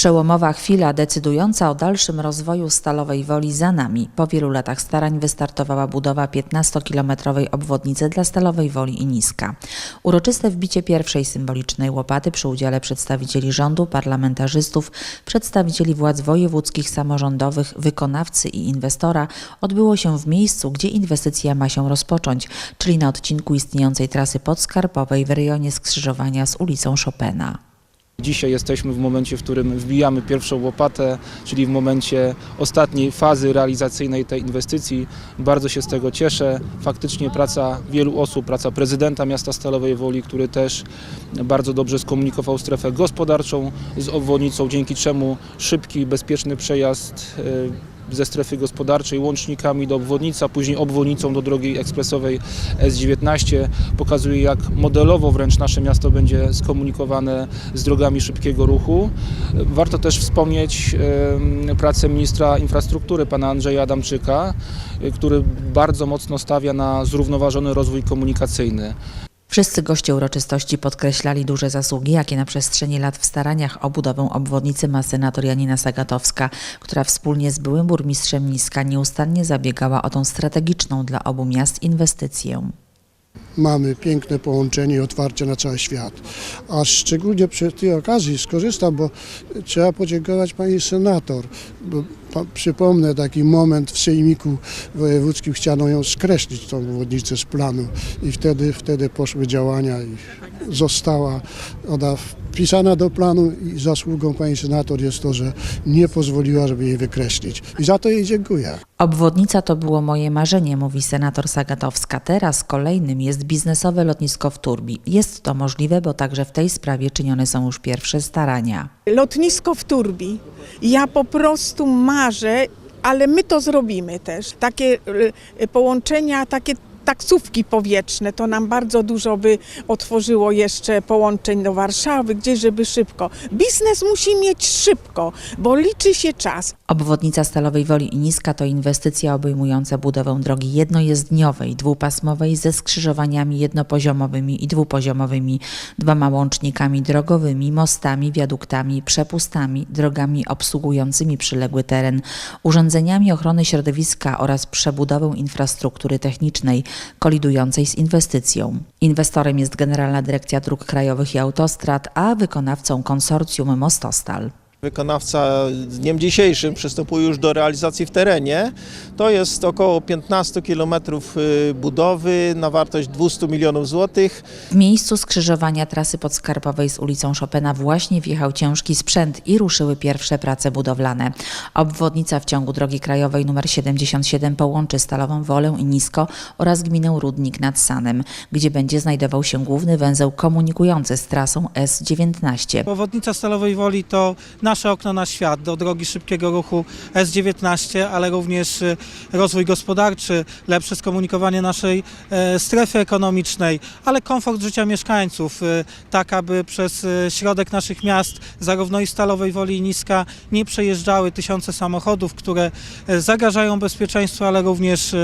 Przełomowa chwila decydująca o dalszym rozwoju Stalowej Woli za nami. Po wielu latach starań wystartowała budowa 15-kilometrowej obwodnicy dla Stalowej Woli i Niska. Uroczyste wbicie pierwszej symbolicznej łopaty przy udziale przedstawicieli rządu, parlamentarzystów, przedstawicieli władz wojewódzkich, samorządowych, wykonawcy i inwestora odbyło się w miejscu, gdzie inwestycja ma się rozpocząć, czyli na odcinku istniejącej trasy podskarpowej w rejonie skrzyżowania z ulicą Chopina. Dzisiaj jesteśmy w momencie, w którym wbijamy pierwszą łopatę, czyli w momencie ostatniej fazy realizacyjnej tej inwestycji. Bardzo się z tego cieszę. Faktycznie praca wielu osób, praca prezydenta miasta Stalowej Woli, który też bardzo dobrze skomunikował strefę gospodarczą z obwodnicą, dzięki czemu szybki, bezpieczny przejazd e, ze strefy gospodarczej łącznikami do obwodnicy, a później obwodnicą do drogi ekspresowej S19 pokazuje jak modelowo wręcz nasze miasto będzie skomunikowane z drogami szybkiego ruchu. Warto też wspomnieć pracę ministra infrastruktury pana Andrzeja Adamczyka, który bardzo mocno stawia na zrównoważony rozwój komunikacyjny. Wszyscy goście uroczystości podkreślali duże zasługi, jakie na przestrzeni lat w staraniach o budowę obwodnicy ma senator Janina Sagatowska, która wspólnie z byłym burmistrzem Niska nieustannie zabiegała o tą strategiczną dla obu miast inwestycję. Mamy piękne połączenie i otwarcie na cały świat. A szczególnie przy tej okazji skorzystam, bo trzeba podziękować pani senator. Bo, pa, przypomnę taki moment w Sejmiku Wojewódzkim chciano ją skreślić, tą obwodnicę z planu i wtedy, wtedy poszły działania i została ona wpisana do planu i zasługą pani senator jest to, że nie pozwoliła, żeby jej wykreślić. I za to jej dziękuję. Obwodnica to było moje marzenie, mówi senator Sagatowska. Teraz kolejnym jest biznesowe lotnisko w Turbi. Jest to możliwe, bo także w tej sprawie czynione są już pierwsze starania. Lotnisko w Turbi. Ja po prostu marzę, ale my to zrobimy też. Takie y, połączenia, takie taksówki powietrzne, to nam bardzo dużo by otworzyło jeszcze połączeń do Warszawy, gdzieś żeby szybko. Biznes musi mieć szybko, bo liczy się czas. Obwodnica Stalowej Woli i Niska to inwestycja obejmująca budowę drogi jednojezdniowej, dwupasmowej ze skrzyżowaniami jednopoziomowymi i dwupoziomowymi, dwoma łącznikami drogowymi, mostami, wiaduktami, przepustami, drogami obsługującymi przyległy teren, urządzeniami ochrony środowiska oraz przebudową infrastruktury technicznej kolidującej z inwestycją. Inwestorem jest Generalna Dyrekcja Dróg Krajowych i Autostrad, a wykonawcą konsorcjum Mostostal. Wykonawca z dniem dzisiejszym przystępuje już do realizacji w terenie. To jest około 15 km budowy na wartość 200 milionów złotych. W miejscu skrzyżowania trasy podskarpowej z ulicą Chopina właśnie wjechał ciężki sprzęt i ruszyły pierwsze prace budowlane. Obwodnica w ciągu drogi krajowej nr 77 połączy Stalową Wolę i Nisko oraz gminę Rudnik nad Sanem, gdzie będzie znajdował się główny węzeł komunikujący z trasą S19. Powodnica Stalowej Woli to nasze okno na świat do drogi szybkiego ruchu S19, ale również y, rozwój gospodarczy, lepsze skomunikowanie naszej e, strefy ekonomicznej, ale komfort życia mieszkańców, y, tak aby przez y, środek naszych miast, zarówno i Stalowej Woli i Niska, nie przejeżdżały tysiące samochodów, które e, zagrażają bezpieczeństwu, ale również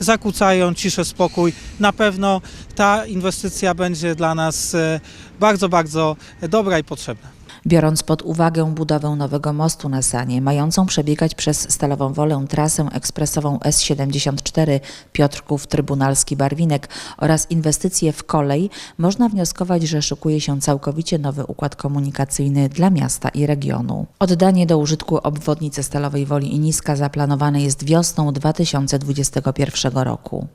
zakłócają ciszę, spokój. Na pewno ta inwestycja będzie dla nas e, bardzo, bardzo dobra i potrzebna. Biorąc pod uwagę budowę nowego mostu na Sanie, mającą przebiegać przez Stalową Wolę trasę ekspresową S74 Piotrków Trybunalski Barwinek oraz inwestycje w kolej, można wnioskować, że szykuje się całkowicie nowy układ komunikacyjny dla miasta i regionu. Oddanie do użytku obwodnicy Stalowej Woli i Niska zaplanowane jest wiosną 2021 roku.